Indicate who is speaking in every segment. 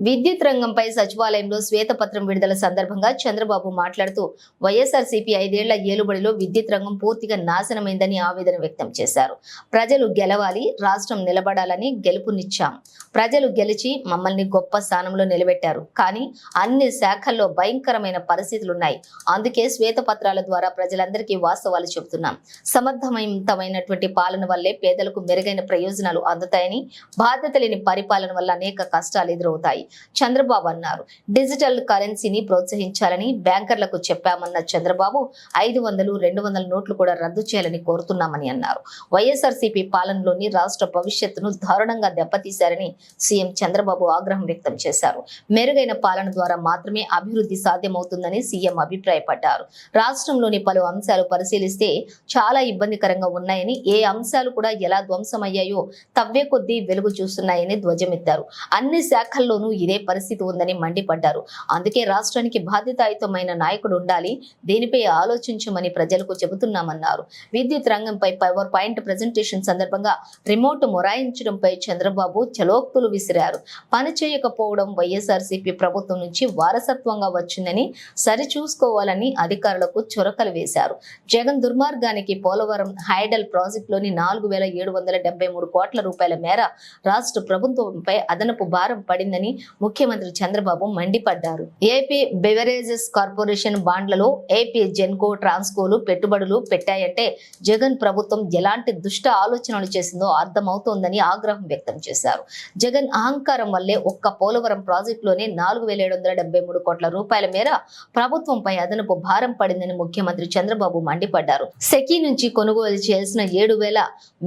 Speaker 1: విద్యుత్ రంగంపై సచివాలయంలో శ్వేతపత్రం విడుదల సందర్భంగా చంద్రబాబు మాట్లాడుతూ వైఎస్ఆర్సీపీ ఐదేళ్ళ ఏలుబడిలో విద్యుత్ రంగం పూర్తిగా నాశనమైందని ఆవేదన వ్యక్తం చేశారు. ప్రజలు గెలవాలి రాష్ట్రం నిలబడాలని గెలుపునిచ్చాం. ప్రజలు గెలిచి మమ్మల్ని గొప్ప స్థానంలో నిలబెట్టారు. కానీ అన్ని శాఖల్లో భయంకరమైన పరిస్థితులున్నాయి. అందుకే శ్వేతపత్రాల ద్వారా ప్రజలందరికీ వాస్తవాలు చెబుతున్నాం. సమర్థవంతమైనటువంటి పాలన వల్లే పేదలకు మెరుగైన ప్రయోజనాలు అందుతాయని బాధ్యత లేని పరిపాలన వల్ల అనేక కష్టాలు ఎదురవుతాయి. చంద్రబాబు అన్నారు. డిజిటల్ కరెన్సీని ప్రోత్సహించాలని బ్యాంకర్లకు చెప్పామన్న చంద్రబాబు ఐదు వందలు రెండు వందల నోట్లు కూడా రద్దు చేయాలని కోరుతున్నామని అన్నారు. వైఎస్ఆర్సీపీ పాలనలోని రాష్ట్ర భవిష్యత్తును దారుణంగా దెబ్బతీశారని సీఎం చంద్రబాబు ఆగ్రహం వ్యక్తం చేశారు. మెరుగైన పాలన ద్వారా మాత్రమే అభివృద్ధి సాధ్యమవుతుందని సీఎం అభిప్రాయపడ్డారు. రాష్ట్రంలోని పలు అంశాలు పరిశీలిస్తే చాలా ఇబ్బందికరంగా ఉన్నాయని ఏ అంశాలు కూడా ఎలా ధ్వంసమయ్యాయో తవ్వే కొద్దీ వెలుగు చూస్తున్నాయని ధ్వజమెత్తారు. అన్ని శాఖల్లోనూ ఇదే పరిస్థితి ఉందని మండిపడ్డారు. అందుకే రాష్ట్రానికి బాధ్యతాయుతమైన నాయకుడు ఉండాలి దీనిపై ఆలోచించమని ప్రజలకు చెబుతున్నామన్నారు. విద్యుత్ రంగంపై పవర్ పాయింట్ ప్రజెంటేషన్ సందర్భంగా రిమోట్ మొరాయించడంపై చంద్రబాబు చలోక్తులు విసిరారు. పని చేయకపోవడం వైఎస్ఆర్సీపీ ప్రభుత్వం నుంచి వారసత్వంగా వచ్చిందని సరిచూసుకోవాలని అధికారులకు చొరకలు వేశారు. జగన్ దుర్మార్గానికి పోలవరం హైడల్ ప్రాజెక్టులోని నాలుగు వేల ఏడు వందల డెబ్బై మూడు కోట్ల రూపాయల మేర రాష్ట్ర ప్రభుత్వంపై అదనపు భారం పడిందని ముఖ్యమంత్రి చంద్రబాబు మండిపడ్డారు. ఏపీ బెవరేజెస్ కార్పొరేషన్ బాండ్లలో ఏపీ జెన్కో ట్రాన్స్కోలు పెట్టుబడులు పెట్టాయంటే జగన్ ప్రభుత్వం ఎలాంటి దుష్ట ఆలోచనలు చేసిందో అర్థమవుతోందని ఆగ్రహం వ్యక్తం చేశారు. జగన్ అహంకారం వల్లే ఒక్క పోలవరం ప్రాజెక్టులోనే నాలుగు వేల ఏడు వందల డెబ్బై మూడు కోట్ల రూపాయల మేర ప్రభుత్వంపై అదనపు భారం పడిందని ముఖ్యమంత్రి చంద్రబాబు మండిపడ్డారు. సెకీ నుంచి కొనుగోలు చేసిన ఏడు వేల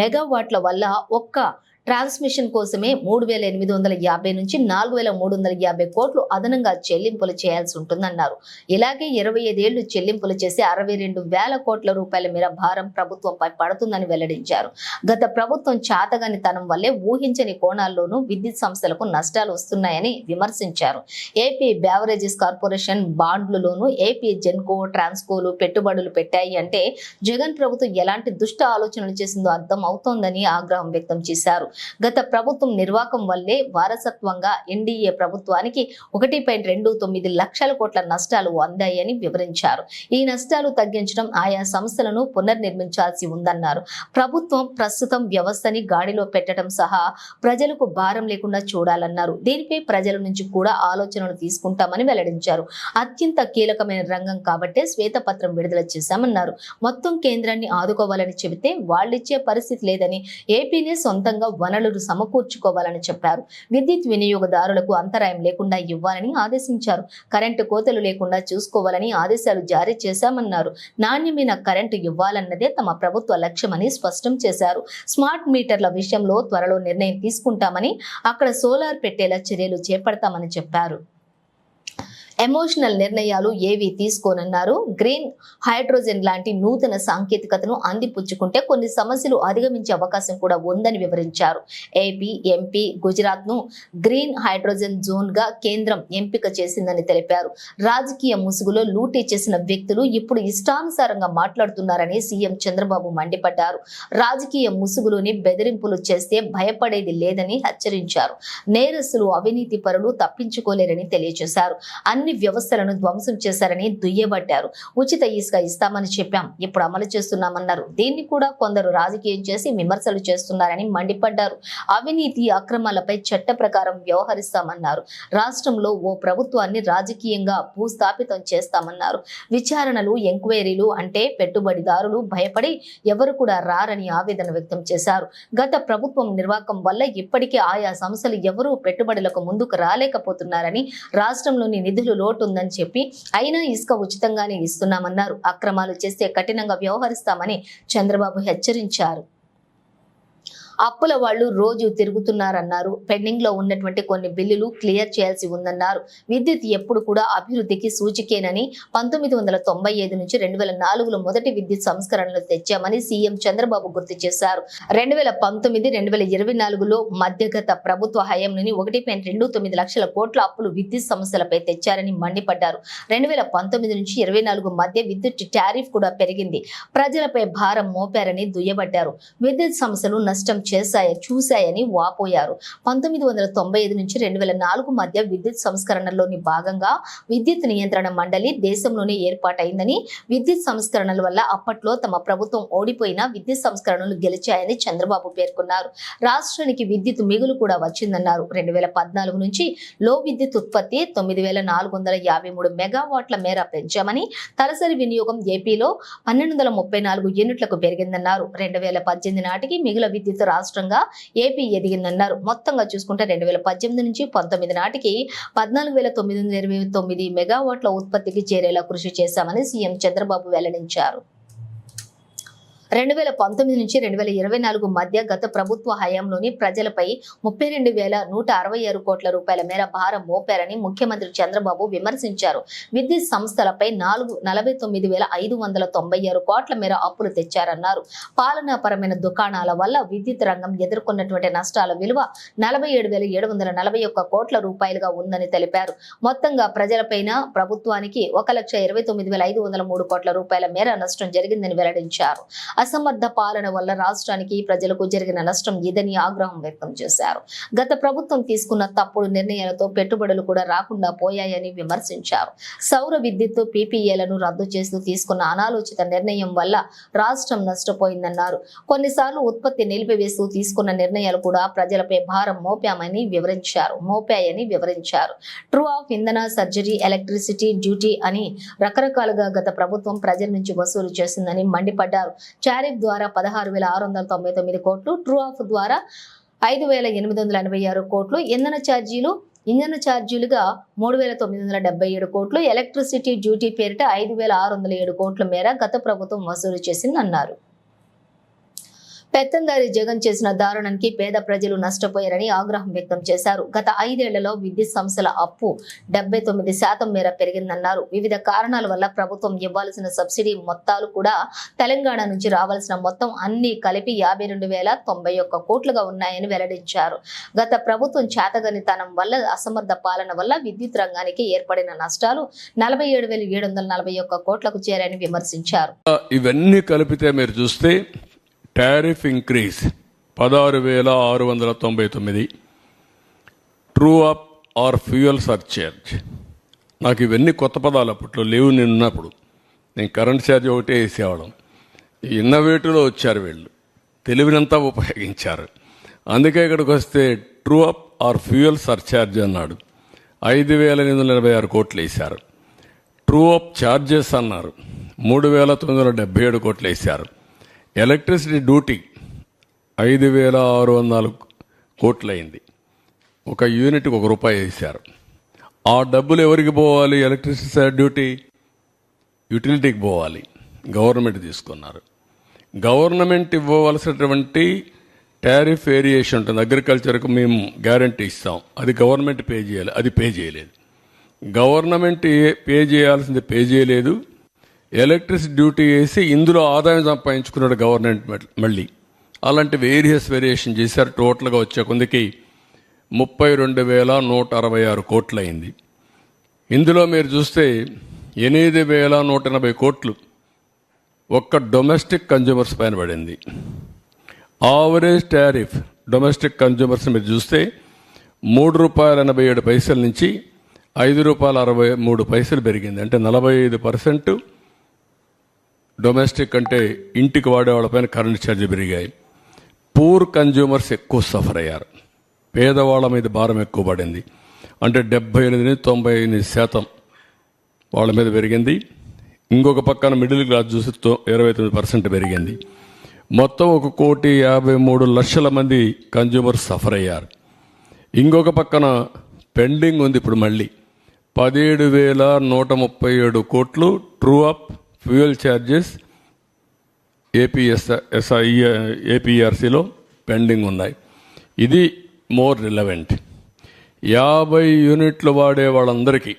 Speaker 1: మెగావాట్ల వల్ల ఒక్క ట్రాన్స్మిషన్ కోసమే మూడు వేల ఎనిమిది వందల యాభై నుంచి నాలుగు వేల మూడు వందల యాభై కోట్లు అదనంగా చెల్లింపులు చేయాల్సి ఉంటుందన్నారు. ఇలాగే ఇరవై ఐదేళ్ళు చెల్లింపులు చేసి అరవై రెండు వేల కోట్ల రూపాయల మేర భారం ప్రభుత్వంపై పడుతుందని వెల్లడించారు. గత ప్రభుత్వం చాతగాని తనం వల్లే ఊహించని కోణాల్లోనూ విద్యుత్ సంస్థలకు నష్టాలు వస్తున్నాయని విమర్శించారు. ఏపీ బ్యావరేజెస్ కార్పొరేషన్ బాండ్లలోనూ ఏపీ జెన్కో ట్రాన్స్కోలు పెట్టుబడులు పెట్టాయి అంటే జగన్ ప్రభుత్వం ఎలాంటి దుష్ట ఆలోచనలు చేసిందో అర్థం అవుతోందని ఆగ్రహం వ్యక్తం చేశారు. గత ప్రభుత్వం నిర్వాకం వల్లే వారసత్వంగా ఎన్డీఏ ప్రభుత్వానికి ఒకటి పాయింట్ రెండు తొమ్మిది లక్షల కోట్ల నష్టాలు అందాయని వివరించారు. ఈ నష్టాలు తగ్గించడం ఆయా సంస్థలను పునర్నిర్మించాల్సి ఉందన్నారు. ప్రభుత్వం ప్రస్తుతం వ్యవస్థని గాడిలో పెట్టడం సహా ప్రజలకు భారం లేకుండా చూడాలన్నారు. దీనిపై ప్రజల నుంచి కూడా ఆలోచనలు తీసుకుంటామని వెల్లడించారు. అత్యంత కీలకమైన రంగం కాబట్టే శ్వేతపత్రం విడుదల చేశామన్నారు. మొత్తం కేంద్రాన్ని ఆదుకోవాలని చెబితే వాళ్ళిచ్చే పరిస్థితి లేదని ఏపీనే సొంతంగా వనరులు సమకూర్చుకోవాలని చెప్పారు. విద్యుత్ వినియోగదారులకు అంతరాయం లేకుండా ఇవ్వాలని ఆదేశించారు. కరెంటు కోతలు లేకుండా చూసుకోవాలని ఆదేశాలు జారీ చేశామన్నారు. నాణ్యమైన కరెంటు ఇవ్వాలన్నదే తమ ప్రభుత్వ లక్ష్యమని స్పష్టం చేశారు. స్మార్ట్ మీటర్ల విషయంలో త్వరలో నిర్ణయం తీసుకుంటామని అక్కడ సోలార్ పెట్టేలా చర్యలు చేపడతామని చెప్పారు. ఎమోషనల్ నిర్ణయాలు ఏవి తీసుకోనన్నారు. గ్రీన్ హైడ్రోజన్ లాంటి నూతన సాంకేతికతను అందిపుచ్చుకుంటే కొన్ని సమస్యలు అధిగమించే అవకాశం కూడా ఉందని వివరించారు. ఏపీ ఎంపీ గుజరాత్ను గ్రీన్ హైడ్రోజన్ జోన్గా కేంద్రం ఎంపిక చేసిందని తెలిపారు. రాజకీయ ముసుగులో లూటీ చేసిన వ్యక్తులు ఇప్పుడు ఇష్టానుసారంగా మాట్లాడుతున్నారని సీఎం చంద్రబాబు మండిపడ్డారు. రాజకీయ ముసుగులోని బెదిరింపులు చేస్తే భయపడేది లేదని హెచ్చరించారు. నేరస్తులు అవినీతి పరులు తప్పించుకోలేరని తెలియజేశారు. అన్ని వ్యవస్థలను ధ్వంసం చేశారని దుయ్యబట్టారు. ఉచిత ఇసుక ఇస్తామని చెప్పాం. ఇప్పుడు అమలు చేస్తున్నామన్నారు. దీన్ని కూడా కొందరు రాజకీయం చేసి విమర్శలు చేస్తున్నారని మండిపడ్డారు. అవినీతి అక్రమాలపై చట్ట ప్రకారం వ్యవహరిస్తామన్నారు. రాష్ట్రంలో ఓ ప్రభుత్వాన్ని రాజకీయంగా భూస్థాపితం చేస్తామన్నారు. విచారణలు ఎంక్వైరీలు అంటే పెట్టుబడిదారులు భయపడి ఎవరు కూడా రారని ఆవేదన వ్యక్తం చేశారు. గత ప్రభుత్వం నిర్వాకం వల్ల ఇప్పటికే ఆయా సంస్థలు ఎవరూ పెట్టుబడులకు ముందుకు రాలేకపోతున్నారని రాష్ట్రంలోని నిధులు లోటు ఉందని చెప్పి అయినా ఇసుక ఉచితంగానే ఇస్తున్నామన్నారు. అక్రమాలు చేస్తే కఠినంగా వ్యవహరిస్తామని చంద్రబాబు హెచ్చరించారు. అప్పుల వాళ్ళు రోజు తిరుగుతున్నారన్నారు. పెండింగ్లో ఉన్నటువంటి కొన్ని బిల్లులు క్లియర్ చేయాల్సి ఉందన్నారు. విద్యుత్ ఎప్పుడు కూడా అభివృద్ధికి సూచికేనని పంతొమ్మిది వందల తొంభై ఐదు నుంచి రెండు వేల నాలుగులో మొదటి విద్యుత్ సంస్కరణలు తెచ్చామని సీఎం చంద్రబాబు గుర్తు చేశారు. రెండు వేల పంతొమ్మిది రెండు వేల ఇరవై నాలుగులో మధ్యగత ప్రభుత్వ హయాంలోని ఒకటి పాయింట్ రెండు తొమ్మిది లక్షల కోట్ల అప్పులు విద్యుత్ సమస్యలపై తెచ్చారని మండిపడ్డారు. రెండు వేల పంతొమ్మిది నుంచి ఇరవై నాలుగు మధ్య విద్యుత్ టారిఫ్ కూడా పెరిగింది. ప్రజలపై భారం మోపారని దుయ్యబట్టారు విద్యుత్ సమస్యలు నష్టం చేశాయ చూశాయని వాపోయారు. పంతొమ్మిది వందల తొంభై ఐదు నుంచి రెండు వేల నాలుగు మధ్య విద్యుత్ సంస్కరణలోని భాగంగా విద్యుత్ నియంత్రణ మండలి దేశంలోనే ఏర్పాటైందని విద్యుత్ సంస్కరణల వల్ల అప్పట్లో తమ ప్రభుత్వం ఓడిపోయినా విద్యుత్ సంస్కరణలు గెలిచాయని చంద్రబాబు పేర్కొన్నారు. రాష్ట్రానికి విద్యుత్ మిగులు కూడా వచ్చిందన్నారు. రెండు వేల పద్నాలుగు నుంచి లో విద్యుత్ ఉత్పత్తి తొమ్మిది వేల నాలుగు వందల యాభై మూడు మెగావాట్ల మేర పెంచామని తలసరి వినియోగం ఏపీలో పన్నెండు వందల ముప్పై నాలుగు యూనిట్లకు పెరిగిందన్నారు. రెండు వేల పద్దెనిమిది నాటికి మిగుల విద్యుత్ రాష్ట్రంగా ఏపీ ఎదిగిందన్నారు. మొత్తంగా చూసుకుంటే రెండు వేల పద్దెనిమిది నుంచి పంతొమ్మిది నాటికి పద్నాలుగు వేల తొమ్మిది వందల ఇరవై తొమ్మిది మెగావాట్ల ఉత్పత్తికి చేరేలా కృషి చేశామని సీఎం చంద్రబాబు వెల్లడించారు. రెండు వేల పంతొమ్మిది నుంచి రెండు వేల ఇరవై నాలుగు మధ్య గత ప్రభుత్వ హయాంలోని ప్రజలపై ముప్పై రెండు వేల నూట అరవై ఆరు కోట్ల రూపాయల మేర భారం మోపారని ముఖ్యమంత్రి చంద్రబాబు విమర్శించారు. విద్యుత్ సంస్థలపై నాలుగు నలభై తొమ్మిది వేల ఐదు వందల తొంభై ఆరు కోట్ల మేర అప్పులు తెచ్చారన్నారు. పాలనాపరమైన దుకాణాల వల్ల విద్యుత్ రంగం ఎదుర్కొన్నటువంటి నష్టాల విలువ నలభై ఏడు వేల ఏడు వందల నలభై ఒక్క కోట్ల రూపాయలుగా ఉందని తెలిపారు. మొత్తంగా ప్రజలపైన ప్రభుత్వానికి ఒక లక్ష ఇరవై తొమ్మిది వేల ఐదు వందల మూడు కోట్ల రూపాయల మేర నష్టం జరిగిందని వెల్లడించారు. అసమర్థ పాలన వల్ల రాష్ట్రానికి ప్రజలకు జరిగిన నష్టం ఇదని ఆగ్రహం వ్యక్తం చేశారు. గత ప్రభుత్వం తీసుకున్న తప్పుడు నిర్ణయాలతో పెట్టుబడులు కూడా రాకుండా పోయాయని విమర్శించారు. సౌర విద్యుత్ పీపీఏలను రద్దు చేస్తూ తీసుకున్న అనాలోచిత నిర్ణయం వల్ల రాష్ట్రం నష్టపోయిందన్నారు. కొన్నిసార్లు ఉత్పత్తి నిలిపివేస్తూ తీసుకున్న నిర్ణయాలు కూడా ప్రజలపై భారం మోపామని వివరించారు. మోపాయని వివరించారు. ట్రూ ఆఫ్ ఇంధన సర్జరీ ఎలక్ట్రిసిటీ డ్యూటీ అని రకరకాలుగా గత ప్రభుత్వం ప్రజల నుంచి వసూలు చేసిందని మండిపడ్డారు. టారిఫ్ ద్వారా పదహారు వేల ఆరు వందల తొంభై తొమ్మిది కోట్లు ట్రూ ఆఫ్ ద్వారా ఐదు వేల ఎనిమిది వందల ఎనభై ఆరు కోట్లు ఇంధన ఛార్జీలు ఇంధన ఛార్జీలుగా మూడు వేల తొమ్మిది వందల డెబ్బై ఏడు కోట్లు ఎలక్ట్రిసిటీ డ్యూటీ పేరిట ఐదు వేల ఆరు వందల ఏడు కోట్ల మేర గత ప్రభుత్వం వసూలు చేసిందన్నారు. పెత్తందారి జగన్ చేసిన దారుణానికి పేద ప్రజలు నష్టపోయారని ఆగ్రహం వ్యక్తం చేశారు. గత ఐదేళ్ళలో విద్యుత్ సంస్థల అప్పు డెబ్బై తొమ్మిది శాతం మేర పెరిగిందన్నారు. వివిధ కారణాల వల్ల ప్రభుత్వం ఇవ్వాల్సిన సబ్సిడీ మొత్తాలు కూడా తెలంగాణ నుంచి రావాల్సిన మొత్తం అన్ని కలిపి యాభై రెండు వేల తొంభై ఒక్క కోట్లుగా ఉన్నాయని వెల్లడించారు. గత ప్రభుత్వం చేతగనితనం వల్ల అసమర్థ పాలన వల్ల విద్యుత్ రంగానికి ఏర్పడిన నష్టాలు నలభై ఏడు వేల ఏడు వందల నలభై ఒక్క కోట్లకు చేరాయని విమర్శించారు.
Speaker 2: ఇవన్నీ కలిపితే మీరు చూస్తే టారిఫ్ ఇంక్రీజ్ పదహారు వేల ఆరు వందల తొంభై తొమ్మిది. True up or fuel surcharge నాకు ఇవన్నీ కొత్త పదాలు అప్పట్లో లేవు నిన్నప్పుడు. నేను కరెంట్ ఛార్జ్ ఒకటే వేసేవాళ్ళం. ఇన్నోవేటివ్లో వచ్చారు వీళ్ళు. తెలివినంతా ఉపయోగించారు. అందుకే ఇక్కడికి వస్తే true up or fuel surcharge అన్నాడు. ఐదు వేల ఎనిమిది వందల ఎనభై ఆరు కోట్లు వేశారు. ట్రూ అప్ ఛార్జెస్ అన్నారు. మూడు వేల తొమ్మిది వందల డెబ్బై ఏడు కోట్లు వేశారు. ఎలక్ట్రిసిటీ డ్యూటీ ఐదు వేల ఆరు వందల కోట్లు అయింది ఒక యూనిట్కి ఒక రూపాయి వేశారు. ఆ డబ్బులు ఎవరికి పోవాలి? Electricity duty? యూటిలిటీకి పోవాలి. గవర్నమెంట్ తీసుకున్నారు. గవర్నమెంట్ ఇవ్వవలసినటువంటి టారిఫ్ వేరియేషన్ ఉంటుంది. అగ్రికల్చర్కు మేము గ్యారంటీ ఇస్తాం. అది గవర్నమెంట్ పే చేయాలి. అది పే చేయలేదు. గవర్నమెంట్ పే చేయాల్సింది పే చేయలేదు. ఎలక్ట్రిసిటీ డ్యూటీ వేసి ఇందులో ఆదాయం సంపాదించుకున్నాడు గవర్నమెంట్ మళ్ళీ- అలాంటి వేరియస్ వేరియేషన్ చేశారు. టోటల్గా వచ్చే కొందికి ముప్పై రెండు వేల నూట అరవై ఆరు కోట్లు అయింది ఇందులో మీరు చూస్తే ఎనిమిది వేల నూట ఎనభై కోట్లు ఒక్క డొమెస్టిక్ కన్జ్యూమర్స్ పైన పడింది. ఆవరేజ్ టారిఫ్ డొమెస్టిక్ కన్జ్యూమర్స్ మీరు చూస్తే మూడు రూపాయల ఎనభై ఏడు పైసల నుంచి ఐదు రూపాయల అరవై మూడు పైసలు పెరిగింది. అంటే నలభై ఐదు పర్సెంట్ డొమెస్టిక్ అంటే ఇంటికి వాడే వాళ్ళపైన కరెంట్ ఛార్జ్ పెరిగాయి. పూర్ కన్జ్యూమర్స్ ఎక్కువ సఫర్ అయ్యారు. పేదవాళ్ళ మీద భారం ఎక్కువ పడింది. అంటే డెబ్బై ఎనిమిది నుంచి తొంభై ఎనిమిది శాతం వాళ్ళ మీద పెరిగింది. ఇంకొక పక్కన మిడిల్ క్లాస్ చూసి తో ఇరవై తొమ్మిది పర్సెంట్ పెరిగింది. మొత్తం ఒక కోటి యాభై మూడు లక్షల మంది కన్జ్యూమర్స్ సఫర్ అయ్యారు. ఇంకొక పక్కన పెండింగ్ ఉంది ఇప్పుడు మళ్ళీ. పదిహేడు వేల నూట ముప్పై ఏడు కోట్లు true up fuel charges APS SI ఏపీఆర్సీలో pending ఉన్నాయి ఇది మోర్ రిలవెంట్. యాభై యూనిట్లు వాడే వాళ్ళందరికీ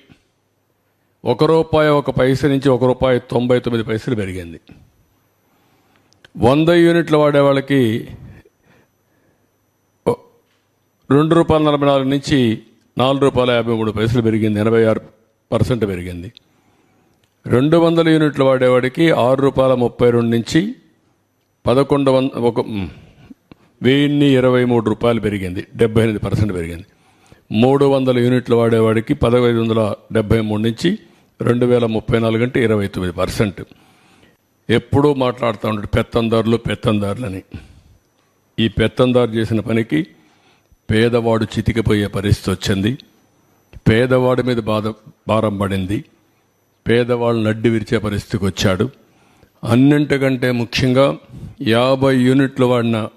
Speaker 2: ఒక రూపాయి ఒక పైస నుంచి ఒక రూపాయి తొంభై తొమ్మిది పైసలు పెరిగింది. వంద యూనిట్లు వాడే వాళ్ళకి రెండు రూపాయల నలభై నాలుగు నుంచి నాలుగు రూపాయల యాభై మూడు పైసలు పెరిగింది. ఎనభై ఆరు పర్సెంట్ పెరిగింది. రెండు వందల యూనిట్లు వాడేవాడికి ఆరు రూపాయల ముప్పై రెండు నుంచి పదకొండు వంద ఒక వెయ్యిన్ని ఇరవై మూడు రూపాయలు పెరిగింది. డెబ్బై ఎనిమిది పర్సెంట్ పెరిగింది. మూడు వందల యూనిట్లు వాడేవాడికి పదహైదు వందల డెబ్బై మూడు నుంచి రెండు వేల ముప్పై నాలుగు అంటే ఇరవై తొమ్మిది పర్సెంట్. ఎప్పుడూ మాట్లాడుతూ ఉంటాడు పెత్తందారులు పెత్తందారులని. ఈ పెత్తందారు చేసిన పనికి పేదవాడు చితికిపోయే పరిస్థితి వచ్చింది. పేదవాడి మీద బాధ భారం పడింది. పేదవాళ్ళు నడ్డి విరిచే పరిస్థితికి వచ్చాడు. అన్నింటికంటే ముఖ్యంగా యాభై యూనిట్లు వాడిన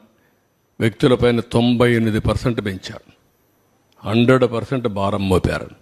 Speaker 2: వ్యక్తులపైన తొంభై ఎనిమిది పర్సెంట్ పెంచారు. హండ్రెడ్ పర్సెంట్ భారం మోపారు.